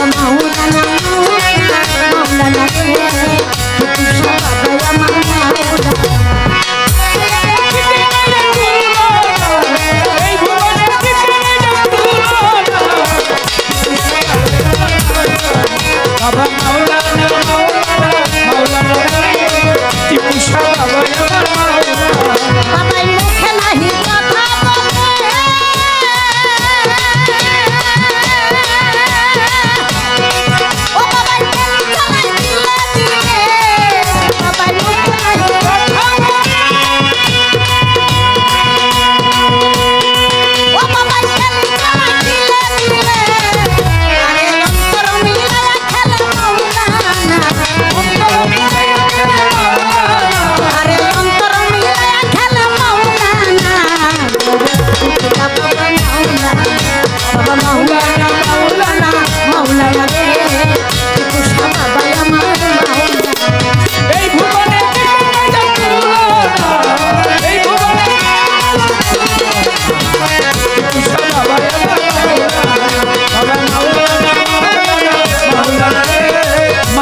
mamão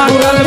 안가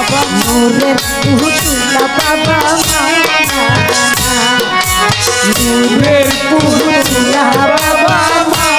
বাবা নূরের পুতুলা বাবা নূরের পুতুলা বাবা